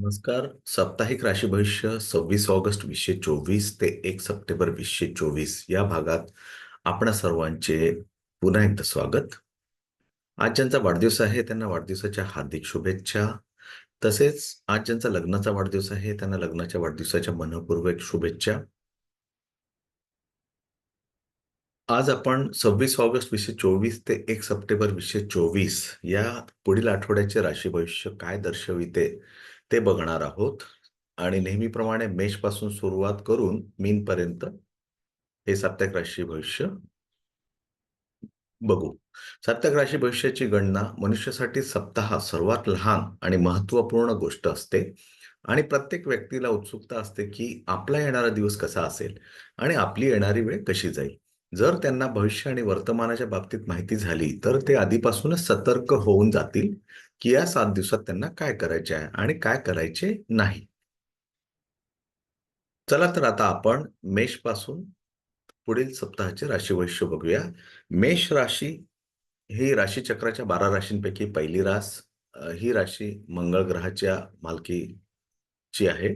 नमस्कार. साप्ताहिक राशी भविष्य सव्वीस ऑगस्ट वीसशे चोवीस ते एक सप्टेंबर वीसशे चोवीस या भागात आपण सर्वांचे पुन्हा एकदा स्वागत. आज ज्यांचा वाढदिवस आहे त्यांना वाढदिवसाच्या हार्दिक शुभेच्छा. तसेच आज ज्यांचा लग्नाचा वाढदिवस आहे त्यांना लग्नाच्या वाढदिवसाच्या मनपूर्वक शुभेच्छा. आज आपण सव्वीस ऑगस्ट वीसशे चोवीस ते एक सप्टेंबर वीसशे चोवीस या पुढील आठवड्याचे राशी भविष्य काय दर्शविते ते बघणार आहोत. आणि नेहमीप्रमाणे मेषपासून सुरुवात करून मीनपर्यंत हे साप्ताहिक राशी भविष्य बघू. साप्ताहिक राशी भविष्याची गणना मनुष्यासाठी सप्ताह सर्वात लहान आणि महत्त्वपूर्ण गोष्ट असते. आणि प्रत्येक व्यक्तीला उत्सुकता असते की आपला येणारा दिवस कसा असेल आणि आपली येणारी वेळ कशी जाईल. जर त्यांना भविष्य आणि वर्तमानाच्या बाबतीत माहिती झाली तर ते आधीपासूनच सतर्क होऊन जातील की या सात दिवसात त्यांना काय करायचे आहे आणि काय करायचे नाही. चला तर आता आपण मेषपासून पुढील सप्ताहाचे राशी वैश्य बघूया. मेष राशी ही राशीचक्राच्या बारा राशींपैकी पहिली रास ही राशी मंगळ ग्रहाच्या मालकीची आहे.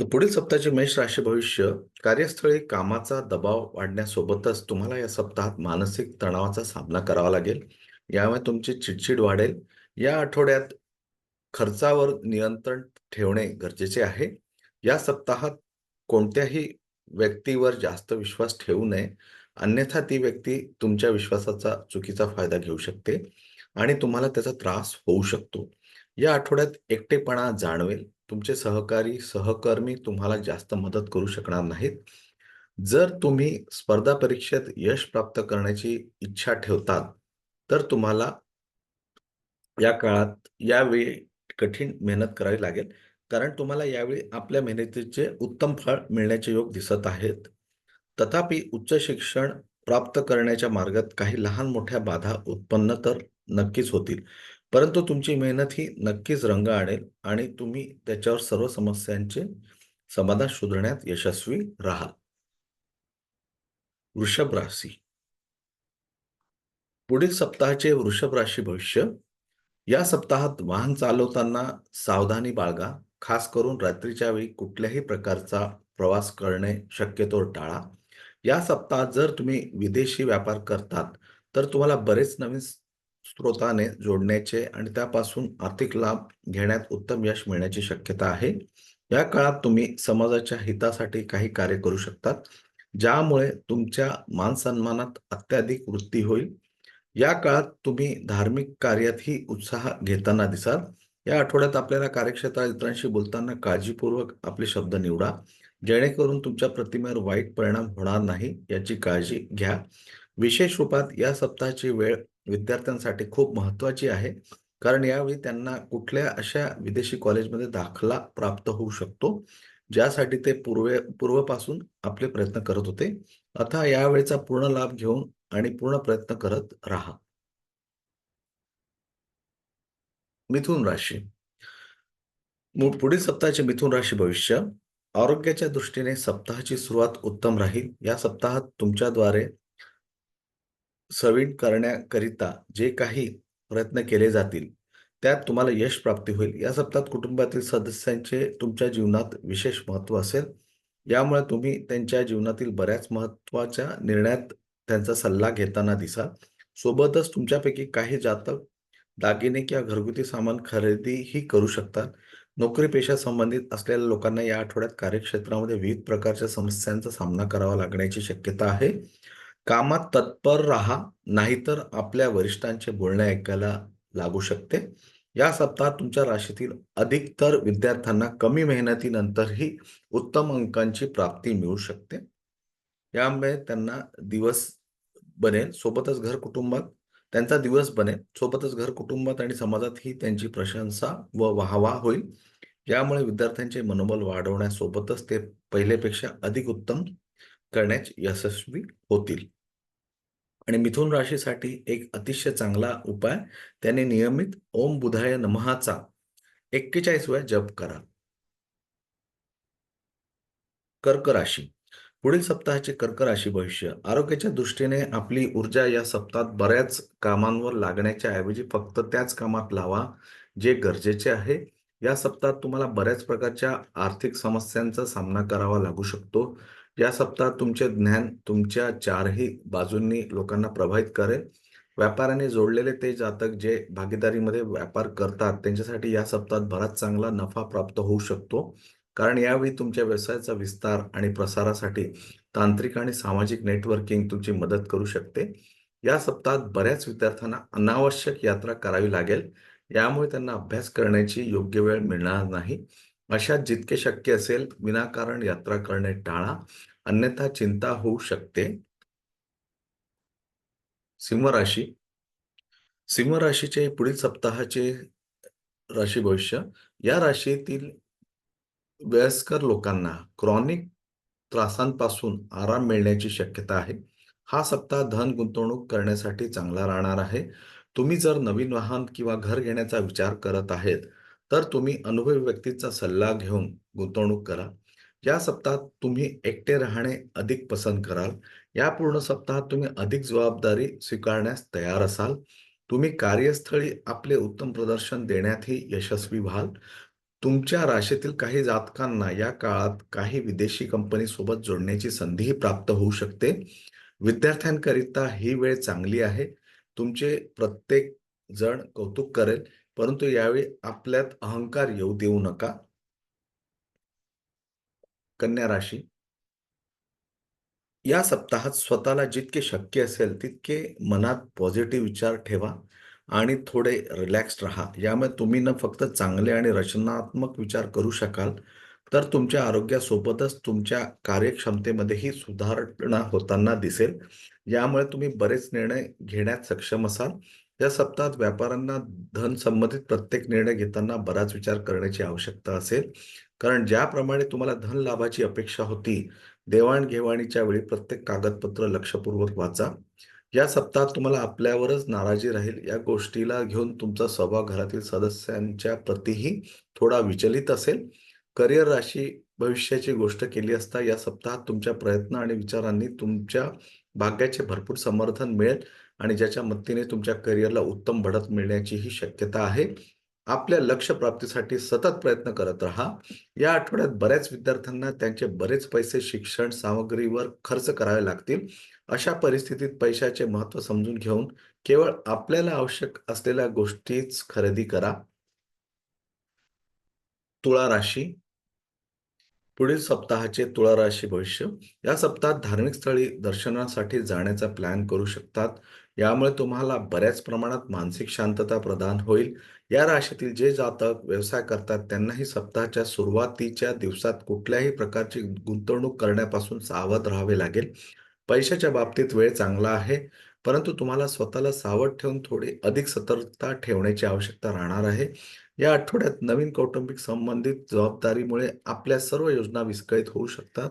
तर पुढील सप्ताहाचे मेष राशी भविष्य कार्यस्थळी कामाचा दबाव वाढण्यासोबतच तुम्हाला या सप्ताहात मानसिक तणावाचा सामना करावा लागेल. यामुळे तुमची चिडचिड वाढेल. या आठवड्यात खर्चावर नियंत्रण ठेवणे गरजेचे आहे. या सप्ताहात कोणत्याही व्यक्तीवर जास्त विश्वास ठेवू नये. अन्यथा ती व्यक्ती तुमच्या विश्वासाचा चुकीचा फायदा घेऊ शकते आणि तुम्हाला त्याचा त्रास होऊ शकतो. या आठवड्यात एकटेपणा जाणवेल. तुमचे सहकारी सहकर्मी तुम्हाला जास्त मदत करू शकणार नाहीत. जर तुम्ही स्पर्धा परीक्षेत यश प्राप्त करण्याची इच्छा ठेवतात तर तुम्हाला या काळात यावेळी कठीण मेहनत करावी लागेल. कारण तुम्हाला यावेळी आपल्या मेहनतीचे उत्तम फळ मिळण्याचे योग दिसत आहेत. तथापि उच्च शिक्षण प्राप्त करण्याच्या मार्गात काही लहान मोठ्या बाधा उत्पन्न तर नक्कीच होतील. परंतु तुमची मेहनत ही नक्कीच रंग आणेल आणि तुम्ही त्याच्यावर सर्व समस्यांचे समाधान शोधण्यात यशस्वी राहाल. वृषभ राशी. पुढील सप्ताहाचे वृषभ राशी भविष्य. या सप्ताहात वाहन चालवताना सावधानी बाळगा खास करून रात्रीच्या वेळी कुठल्याही प्रकारचा प्रवास करणे शक्यतो टाळा. या सप्ताहात जर तुम्ही विदेशी व्यापार करतात तर तुम्हाला बरेच नवीन स्रोताने जोडण्याचे आणि त्यापासून आर्थिक लाभ घेण्यात उत्तम यश मिळण्याची शक्यता आहे. या काळात तुम्ही समाजाच्या हितासाठी काही कार्य करू शकतात ज्यामुळे तुमच्या मानसन्मानात अत्याधिक वृत्ती होईल. या काळात तुम्ही धार्मिक कार्यातही उत्साह घेताना दिसाल. या आठवड्यात आपल्याला कार्यक्षेत्रात इतरांशी बोलताना काळजीपूर्वक आपले शब्द निवडा. जेणेकरून तुमच्या प्रतिमेवर वाईट परिणाम होणार नाही याची काळजी घ्या. विशेष रूपात या सप्ताहाची वेळ विद्यार्थ्यांसाठी खूप महत्वाची आहे. कारण यावेळी त्यांना कुठल्या अशा विदेशी कॉलेजमध्ये दाखला प्राप्त होऊ शकतो ज्यासाठी ते पूर्वे पूर्वपासून आपले प्रयत्न करत होते. आता यावेळेचा पूर्ण लाभ घेऊन आणि पूर्ण प्रयत्न करत राहा. मिथुन राशी. पुढील सप्ताहाचे मिथुन राशी भविष्य. आरोग्याच्या दृष्टीने सप्ताहाची सुरुवात उत्तम राहील. या सप्ताहात तुमच्याद्वारे सवीण करण्याकरिता जे काही प्रयत्न केले जातील त्यात तुम्हाला यश प्राप्ती होईल. या सप्ताहात कुटुंबातील सदस्यांचे तुमच्या जीवनात विशेष महत्त्व असेल. यामुळे तुम्ही त्यांच्या जीवनातील बऱ्याच महत्त्वाच्या निर्णयात त्यांचा सल्ला घेताना दिसाल सोबतच तुमच्यापैकी काही जातक दागिने किंवा घरगुती सामान खरेदीही करू शकतात. नोकरी पेशा संबंधित असलेल्या लोकांना या आठवड्यात कार्यक्षेत्रामध्ये विविध प्रकारच्या समस्यांचा सामना करावा लागण्याची शक्यता आहे. कामात तत्पर राहा नाहीतर आपल्या वरिष्ठांचे बोलणे ऐकायला लागू शकते. या सप्ताहात तुमच्या राशीतील अधिकतर विद्यार्थ्यांना कमी मेहनतीनंतरही उत्तम अंकांची प्राप्ती मिळू शकते. यामुळे त्यांना दिवस बनेल सोबतच घर कुटुंबात त्यांचा दिवस बनेल सोबतच घर कुटुंबात आणि समाजात ही त्यांची प्रशंसा व वाहवा होईल. यामुळे विद्यार्थ्यांचे मनोबल वाढवण्यासोबतच ते पहिलेपेक्षा अधिक उत्तम करण्यास यशस्वी होतील. आणि मिथुन राशीसाठी एक अतिशय चांगला उपाय त्याने नियमित ओम बुधाय नमहाचा एक्केचाळीस वेळा जप करा. कर्क राशी. पुढील सप्ताहाचे कर्क राशी भविष्य. आरोग्याच्या दृष्टीने आपली ऊर्जा या सप्ताहात बऱ्याच कामांवर लागण्याच्या ऐवजी फक्त त्याच कामात लावा जे गरजेचे आहे. या सप्ताहात तुम्हाला बऱ्याच प्रकारच्या आर्थिक समस्यांचा सामना करावा लागू शकतो. या सप्ताहात तुमचे ज्ञान तुमच्या चारही बाजूंनी लोकांना प्रभावित करेल. व्यापाराने जोडलेले ते जातक जे भागीदारीमध्ये व्यापार करतात, त्यांच्यासाठी या सप्ताहात बराच चांगला नफा प्राप्त होऊ शकतो. कारण यावेळी तुमच्या व्यवसायाचा विस्तार आणि प्रसारासाठी तांत्रिक आणि सामाजिक नेटवर्किंग तुमची मदत करू शकते. या सप्ताहात बऱ्याच विद्यार्थ्यांना अनावश्यक यात्रा करावी लागेल. यामुळे त्यांना अभ्यास करण्याची योग्य वेळ मिळणार नाही. अशा जितके शक्य असेल विनाकारण यात्रा करणे टाळा, अन्यथा चिंता होऊ शकते. सिंह राशी सिंह राशीचे पुढील सप्ताहाचे राशी भविष्य या राशीतील वयस्कर लोकांना क्रॉनिक त्रासांपासून आराम मिळण्याची शक्यता आहे. हा सप्ताह धन गुंतवणूक करण्यासाठी चांगला राहणार आहे. तुम्ही जर नवीन वाहन किंवा घर घेण्याचा विचार करत आहेत, तर तुम्ही अनुभवी व्यक्तीचा सल्ला घेऊन गुंतवणूक करा. या सप्ताहात तुम्ही एकटे राहणे अधिक पसंत कराल. या पूर्ण सप्ताहात तुम्ही अधिक जबाबदारी स्वीकारण्यास तयार असाल. तुम्ही कार्यस्थळी आपले उत्तम प्रदर्शन देण्यातही यशस्वी व्हाल. तुमच्या राशीतील काही जातकांना या काळात काही विदेशी कंपनीसोबत जोडण्याची संधीही प्राप्त होऊ शकते. विद्यार्थ्यांकरिता ही वेळ चांगली आहे. तुमचे प्रत्येक जण कौतुक करेल, परंतु यावेळी आपल्यात अहंकार येऊ देऊ नका. कन्या राशी या सप्ताहात स्वतःला जितके शक्य असेल तितके मनात पॉझिटिव्ह विचार ठेवा आणि थोडे रिलॅक्स्ड राहा. यामुळे तुम्ही न फक्त चांगले आणि रचनात्मक विचार करू शकाल, तर तुमच्या आरोग्यासोबतच तुमच्या कार्यक्षमतेमध्येही सुधारणा होताना दिसेल. यामुळे तुम्ही बरेच निर्णय घेण्यात सक्षम असाल. या सप्ताहात व्यापाऱ्यांना धन संबंधित प्रत्येक निर्णय घेताना बराच विचार करण्याची आवश्यकता असेल. कारण ज्याप्रमाणे तुम्हाला धन लाभाची अपेक्षा होती, देवाणघेवाणीच्या वेळी प्रत्येक कागदपत्र लक्षपूर्वक वाचा. या सप्ताहात तुम्हाला आपल्यावरच नाराजी राहील. या गोष्टीला घेऊन तुमचा स्वभाव घरातील सदस्यांच्या प्रतीही थोडा विचलित असेल. करिअर राशी भविष्याची गोष्ट केली असता या सप्ताहात तुमच्या प्रयत्न आणि विचारांनी तुमच्या भाग्याचे भरपूर समर्थन मिळेल आणि ज्याच्या मदतीने तुमच्या करिअरला उत्तम भडत मिळण्याचीही शक्यता आहे. आपल्या लक्ष्य प्राप्तीसाठी सतत प्रयत्न करत राहा. या आठवड्यात बऱ्याच विद्यार्थ्यांना त्यांचे बरेच पैसे शिक्षण सामग्रीवर खर्च करावे लागतील. अशा परिस्थितीत पैशाचे महत्त्व समजून घेऊन केवळ आपल्याला आवश्यक असलेल्या गोष्टीच खरेदी करा. तुळा राशी पुढील सप्ताहाचे तुळा राशी भविष्य या सप्ताहात धार्मिक स्थळी दर्शनासाठी जाण्याचा प्लॅन करू शकतात. यामुळे तुम्हाला बऱ्याच प्रमाणात मानसिक शांतता प्रदान होईल. या राशीतील जे जातक व्यवसाय करतात त्यांनाही सप्ताहाच्या सुरुवातीच्या दिवसात कुठल्याही प्रकारची गुंतवणूक करण्यापासून सावध राहावे लागेल. पैशाच्या बाबतीत वेळ चांगला आहे, परंतु तुम्हाला स्वतःला सावध ठेवून थोडी अधिक सतर्कता ठेवण्याची आवश्यकता राहणार आहे. या आठवड्यात नवीन कौटुंबिक संबंधित जबाबदारीमुळे आपल्या सर्व योजना विस्कळीत होऊ शकतात.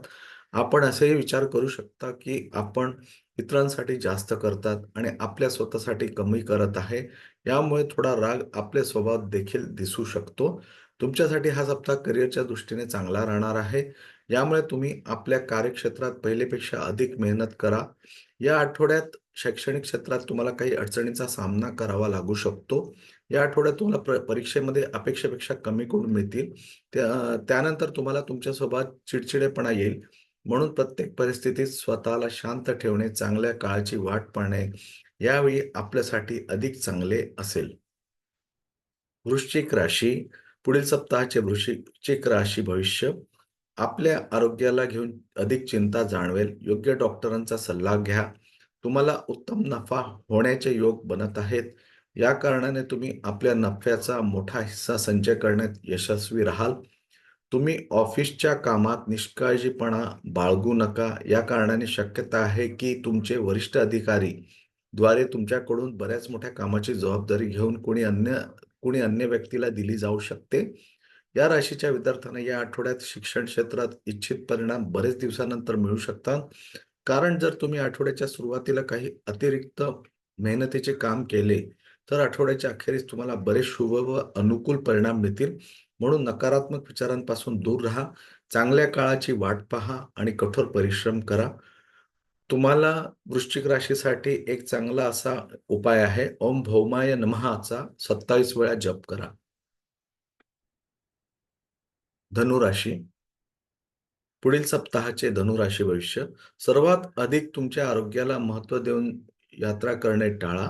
आपण असेही विचार करू शकता, की आपण इतरांसाठी जास्त करतात आणि आपल्या स्वतःसाठी कमी करत आहे. यामुळे थोडा राग आपल्या स्वभाव देखील दिसू शकतो. तुमच्यासाठी हा सप्ताह करिअरच्या दृष्टीने चांगला राहणार आहे. यामुळे तुम्ही आपल्या कार्यक्षेत्रात पहिलेपेक्षा अधिक मेहनत करा. या आठवड्यात शैक्षणिक क्षेत्रात तुम्हाला काही अडचणीचा सामना करावा लागू शकतो. या आठवड्यात तुम्हाला प्र परीक्षेमध्ये अपेक्षेपेक्षा कमी गुण मिळतील. त्या त्यानंतर तुम्हाला तुमच्या चिडचिडेपणा येईल. म्हणून प्रत्येक परिस्थितीत स्वतःला शांत ठेवणे, चांगल्या काळाची वाट पाहणे यावेळी आपल्यासाठी अधिक चांगले असेल. वृश्चिक राशी पुढील सप्ताहाचे वृश्चिक राशी भविष्य आपल्या आरोग्याला घेऊन अधिक चिंता जाणवेल. योग्य डॉक्टरांचा सल्ला घ्या. तुम्हाला उत्तम नफा होण्याचे योग बनत आहेत. या कारणाने तुम्ही आपल्या नफ्याचा मोठा हिस्सा संचय करण्यात यशस्वी राहाल. तुम्ही ऑफिसच्या कामात निष्काळजीपणा बाळगू नका. या कारणाने शक्यता आहे की तुमचे वरिष्ठ अधिकारी द्वारे तुमच्याकडून बऱ्याच मोठ्या कामाची जबाबदारी घेऊन कोणी अन्य कोणी अन्य व्यक्तीला दिली जाऊ शकते. या राशीच्या विद्यार्थ्यांना या आठवड्यात शिक्षण क्षेत्रात इच्छित परिणाम बरेच दिवसानंतर मिळू शकतात. कारण जर तुम्ही आठवड्याच्या सुरुवातीला काही अतिरिक्त मेहनतीचे काम केले, तर आठवड्याच्या अखेरीस तुम्हाला बरेच शुभ व अनुकूल परिणाम मिळतील. म्हणून नकारात्मक विचारांपासून दूर राहा. चांगल्या काळाची वाट पहा आणि कठोर परिश्रम करा. तुम्हाला वृश्चिक राशीसाठी एक चांगला असा उपाय आहे. ओम भौमाय नमहाचा सत्तावीस वेळा जप करा. धनुराशी. पुढील सप्ताहाचे धनुराशी भविष्य. सर्वात अधिक तुमच्या आरोग्याला महत्त्व देऊन यात्रा करणे टाळा.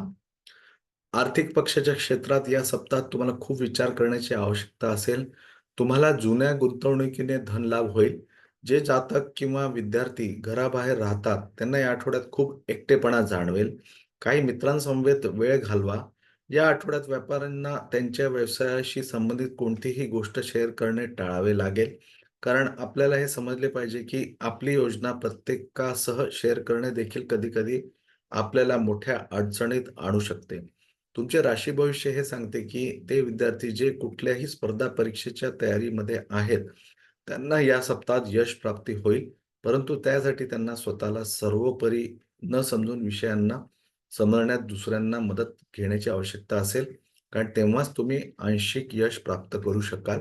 आर्थिक पक्षाच्या क्षेत्रात या सप्ताहात तुम्हाला खूप विचार करण्याची आवश्यकता असेल. तुम्हाला जुन्या गुंतवणुकीने धन लाभ होईल. जे जातक किंवा विद्यार्थी घराबाहेर राहतात त्यांना या आठवड्यात खूप एकटेपणा जाणवेल. काही मित्रांसमवेत वेळ घालवा. या आठवड्यात व्यापाऱ्यांना त्यांच्या व्यवसायाशी संबंधित कोणतीही गोष्ट शेअर करणे टाळावे लागेल. कारण आपल्याला हे समजले पाहिजे की आपली योजना प्रत्येकासह शेअर करणे देखील कधी कधी आपल्याला मोठ्या अडचणीत आणू शकते. तुमचे राशी भविष्य हे सांगते की ते विद्यार्थी जे कुठल्याही स्पर्धा परीक्षेच्या तयारीमध्ये आहेत त्यांना या सप्ताहात यश प्राप्ती होईल. परंतु त्यासाठी त्यांना स्वतःला सर्वोपरी न समजून विषयांना समजण्यात दुसऱ्यांना मदत घेण्याची आवश्यकता असेल. कारण तेव्हाच तुम्ही आंशिक यश प्राप्त करू शकाल.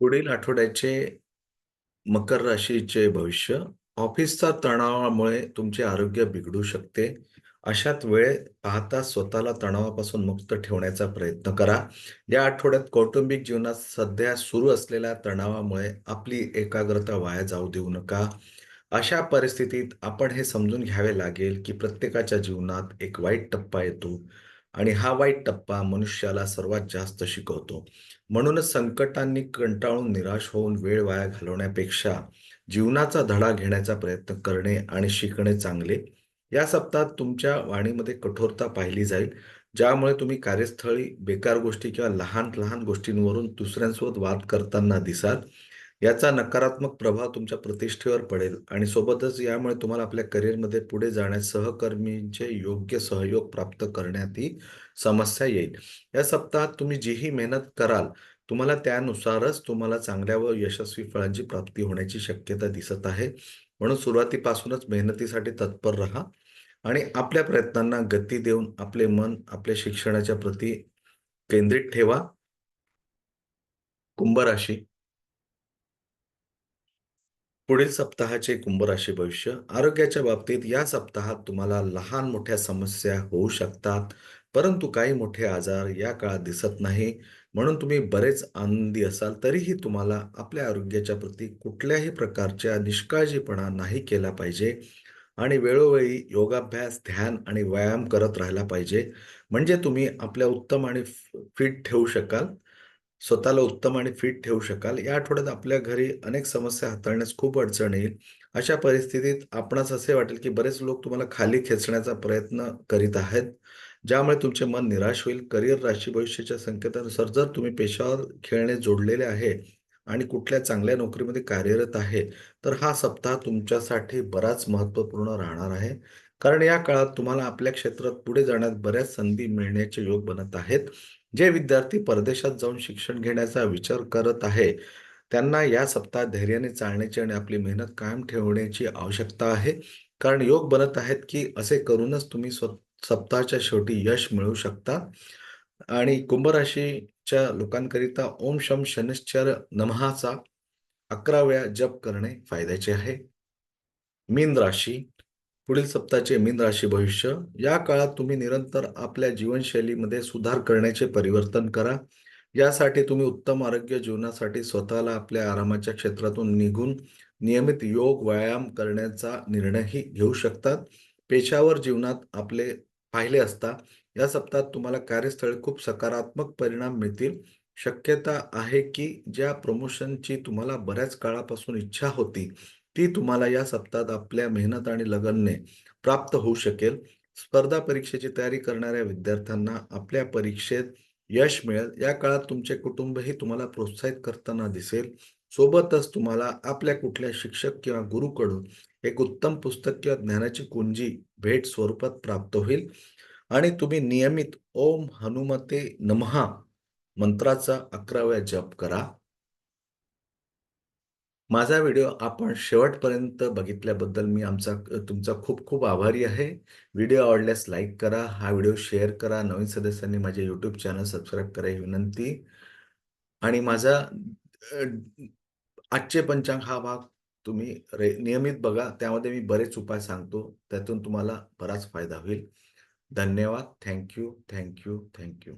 पुढील आठवड्याचे मकर राशीचे भविष्य. ऑफिसचा तणावामुळे तुमचे आरोग्य बिघडू शकते. अशात वेळ पाहता स्वतःला तणावापासून मुक्त ठेवण्याचा प्रयत्न करा. या आठवड्यात कौटुंबिक जीवनात सध्या सुरू असलेल्या तणावामुळे आपली एकाग्रता वाया जाऊ देऊ नका. अशा परिस्थितीत आपण हे समजून घ्यावे लागेल की प्रत्येकाच्या जीवनात एक वाईट टप्पा येतो आणि हा वाईट टप्पा मनुष्याला सर्वात जास्त शिकवतो. म्हणूनच संकटांनी कंटाळून निराश होऊन वेळ वाया घालवण्यापेक्षा जीवनाचा धडा घेण्याचा प्रयत्न करणे आणि शिकणे चांगले. या सप्ताहात तुमच्या वाणीमध्ये कठोरता पाहिली जाईल ज्यामुळे तुम्ही कार्यस्थळी बेकार गोष्टी किंवा लहान लहान गोष्टींवरून दुसऱ्यांसोबत वाद करताना दिसाल. याचा नकारात्मक प्रभाव तुमच्या प्रतिष्ठेवर पडेल आणि सोबतच यामुळे तुम्हाला आपल्या करिअरमध्ये पुढे जाण्यास सहकर्मींचे योग्य सहयोग प्राप्त करण्यात ही समस्या येईल. या सप्ताहात तुम्ही जीही मेहनत कराल तुम्हाला त्यानुसारच तुम्हाला चांगल्या व यशस्वी फळांची प्राप्ती होण्याची शक्यता दिसत आहे. म्हणून सुरुवातीपासूनच मेहनतीसाठी तत्पर राहा आणि आपल्या प्रयत्नांना गती देऊन आपले मन आपल्या शिक्षणाच्या प्रती केंद्रित ठेवा. कुंभराशी. पुढील सप्ताहाचे कुंभराशी भविष्य. आरोग्याच्या बाबतीत या सप्ताहात तुम्हाला लहान मोठ्या समस्या होऊ शकतात परंतु काही मोठे आजार या काळात दिसत नाही. म्हणून तुम्ही बरेच आनंदी असाल तरीही तुम्हाला आपल्या आरोग्याच्या प्रती कुठल्याही प्रकारच्या निष्काळजीपणा नाही केला पाहिजे. आणि वेळोवेळी योगाभ्यास ध्यान आणि व्यायाम करत राहिला पाहिजे. म्हणजे तुम्ही आपल्या उत्तम आणि फिट ठेवू शकाल. स्वतःला उत्तम आणि फिट ठेवू शकाल. या आठवड्यात आपल्या घरी अनेक समस्या हाताळण्यास खूप अडचण येईल. अशा परिस्थितीत आपणास असे वाटेल की बरेच लोक तुम्हाला खाली खेचण्याचा प्रयत्न करीत आहेत. ज्यामुळे तुमचे मन निराश होईल. करिअर राशी भविष्याच्या संकेतानुसार जर तुम्ही पेशावर खेळणे जोडलेले आहे आणि कुठल्या चांगल्या नोकरीमध्ये कार्यरत आहे तर हा सप्ताह तुमच्यासाठी बराच महत्त्वपूर्ण राहणार आहे. कारण या काळात तुम्हाला आपल्या क्षेत्रात पुढे जाण्यात बऱ्याच संधी मिळण्याचे योग बनत आहेत. जे विद्यार्थी परदेशात जाऊन शिक्षण घेण्याचा विचार करत आहे त्यांना या सप्ताहात धैर्याने चालण्याची आणि आपली मेहनत कायम ठेवण्याची आवश्यकता आहे. कारण योग बनत आहेत की असे करूनच तुम्ही स्वतः सप्ताहाच्या शेवटी यश मिळवू शकता. आणि कुंभराशीच्या लोकांकरिता ओम शम शनिश्चर नमहाचा अकरा वेळा जप करणे फायद्याचे आहे. मीन राशी पुढील सप्ताहाचे मीन राशी भविष्य. या काळात तुम्ही निरंतर आपल्या जीवनशैलीमध्ये सुधार करण्याचे परिवर्तन करा. यासाठी तुम्ही उत्तम आरोग्य जीवनासाठी स्वतःला आपल्या आरामाच्या क्षेत्रातून निघून नियमित योग व्यायाम करण्याचा निर्णयही घेऊ शकतात. पेशावर जीवनात आपले पाहिले असता या सप्ताहात तुम्हाला कार्यस्थळी खूप सकारात्मक परिणाम मिळतील. शक्यता आहे की ज्या प्रमोशनची तुम्हाला बऱ्याच काळापासून इच्छा होती ती तुम्हाला या सप्ताहात आपल्या मेहनत आणि लगनने प्राप्त होऊ शकेल. स्पर्धा परीक्षेची तयारी करणाऱ्या विद्यार्थ्यांना आपल्या परीक्षेत यश मिळेल. या काळात तुमचे कुटुंबही तुम्हाला प्रोत्साहित करताना दिसेल. सोबतच तुम्हाला आपल्या कुठल्या शिक्षक किंवा गुरुकडून एक उत्तम पुस्तक किंवा ज्ञानाची कुंजी भेट स्वरूपात प्राप्त होईल. आणि तुम्ही नियमित ओम हनुमते नमहा मंत्राचा अकराव्या जप करा. माझा व्हिडिओ आपण शेवटपर्यंत बघितल्याबद्दल मी आमचा तुमचा खूप खूप आभारी आहे. व्हिडिओ आवडल्यास लाईक करा हा व्हिडिओ शेअर करा. नवीन सदस्यांनी माझे यूट्यूब चॅनल सबस्क्राईब करा ही विनंती. आणि माझा आजचे पंचांग हा भाग तुम्ही रे नियमित बघा. त्यामध्ये मी बरेच उपाय सांगतो. त्यातून तुम्हाला बराच फायदा होईल. धन्यवाद. Thank you. Thank you. Thank you.